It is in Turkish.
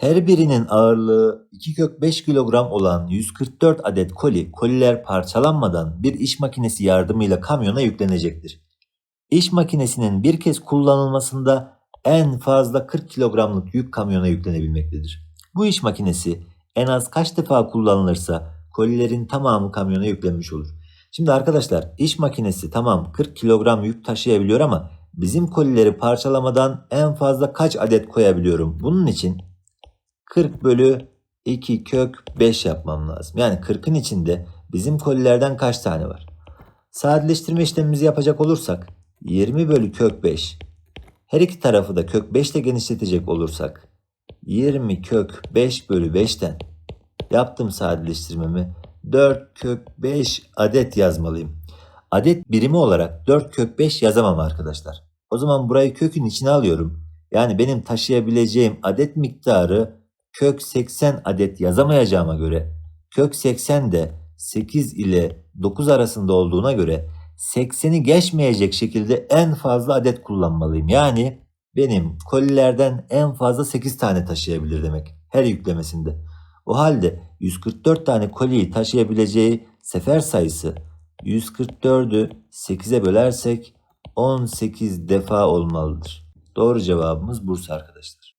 Her birinin ağırlığı 2 kök 5 kilogram olan 144 adet koli, koliler parçalanmadan bir iş makinesi yardımıyla kamyona yüklenecektir. İş makinesinin bir kez kullanılmasında en fazla 40 kilogramlık yük kamyona yüklenebilmektedir. Bu iş makinesi en az kaç defa kullanılırsa kolilerin tamamı kamyona yüklenmiş olur. Şimdi arkadaşlar iş makinesi tamam 40 kilogram yük taşıyabiliyor ama bizim kolileri parçalamadan en fazla kaç adet koyabiliyorum? Bunun için 40 bölü 2 kök 5 yapmam lazım. Yani 40'ın içinde bizim kolilerden kaç tane var? Sadeleştirme işlemimizi yapacak olursak 20 bölü kök 5 her iki tarafı da kök 5 ile genişletecek olursak 20 kök 5 bölü 5'ten yaptım sadeleştirmemi 4 kök 5 adet yazmalıyım. Adet birimi olarak 4 kök 5 yazamam arkadaşlar. O zaman burayı kökün içine alıyorum. Yani benim taşıyabileceğim adet miktarı kök 80 adet yazamayacağıma göre kök 80 de 8 ile 9 arasında olduğuna göre 80'i geçmeyecek şekilde en fazla adet kullanmalıyım. Yani benim kolilerden en fazla 8 tane taşıyabilir demek her yüklemesinde. O halde 144 tane koliyi taşıyabileceği sefer sayısı 144'ü 8'e bölersek 18 defa olmalıdır. Doğru cevabımız Bursa arkadaşlar.